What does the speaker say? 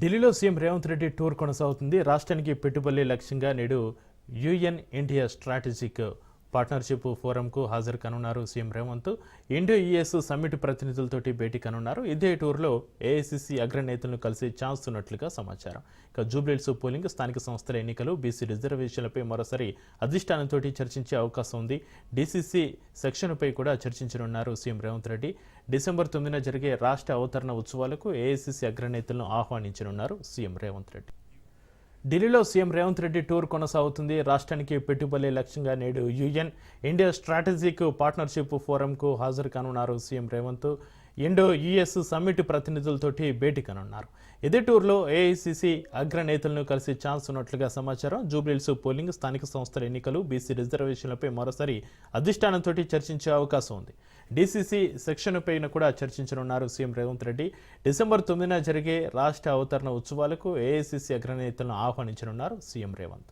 ఢిల్లీలో CM Revanth Reddy tour కొనసాగుతుంది. రాష్ట్రానికి పెట్టుబడి లక్ష్యంగా నేడు యుఎన్ ఇండియా స్ట్రాటజిక్ పార్ట్నర్షిప్ ఫోరంకు హాజరు కనున్నారు CM Revanth. Indo US summit ప్రతినిధులతోటి భేటీ కనున్నారు. ఇదే టూర్లో ఏఐసిసి అగ్రనేతలను కలిసి ఛాన్స్ ఉన్నట్లుగా సమాచారం. ఇక జూబ్లీల్స్ పోలింగ్ స్థానిక సంస్థల ఎన్నికలు బీసీ రిజర్వేషన్లపై మరోసారి అధిష్టానంతో చర్చించే అవకాశం ఉంది. డీసీసీ సెక్షన్పై కూడా చర్చించనున్నారు సీఎం రేవంత్ రెడ్డి. డిసెంబర్ తొమ్మిదిన జరిగే రాష్ట్ర అవతరణ ఉత్సవాలకు ఏఐసిసి అగ్రనేతలను ఆహ్వానించనున్నారు సీఎం రేవంత్ రెడ్డి. ఢిల్లీలో సీఎం రేవంత్ రెడ్డి టూర్ కొనసాగుతుంది. రాష్ట్రానికి పెట్టుబడి లక్ష్యంగా నేడు యుఎన్ ఇండియా స్ట్రాటజిక్ పార్ట్నర్షిప్ ఫోరంకు హాజరు కానున్నారు CM Revanth. Indo US summit ప్రతినిధులతోటి భేటీ కానున్నారు. ఇదే టూర్లో ఏఐసిసి అగ్రనేతలను కలిసి ఛాన్స్ ఉన్నట్లుగా సమాచారం. జూబ్లీల్స్ పోలింగ్ స్థానిక సంస్థల ఎన్నికలు బీసీ రిజర్వేషన్లపై మరోసారి అధిష్టానంతో చర్చించే అవకాశం ఉంది. డీసీసీ సెక్షన్ పైన కూడా చర్చించనున్నారు సీఎం రేవంత్ రెడ్డి. డిసెంబర్ తొమ్మిదిన జరిగే రాష్ట్ర అవతరణ ఉత్సవాలకు ఏఐసిసి అగ్రనేతలను ఆహ్వానించనున్నారు సీఎం రేవంత్.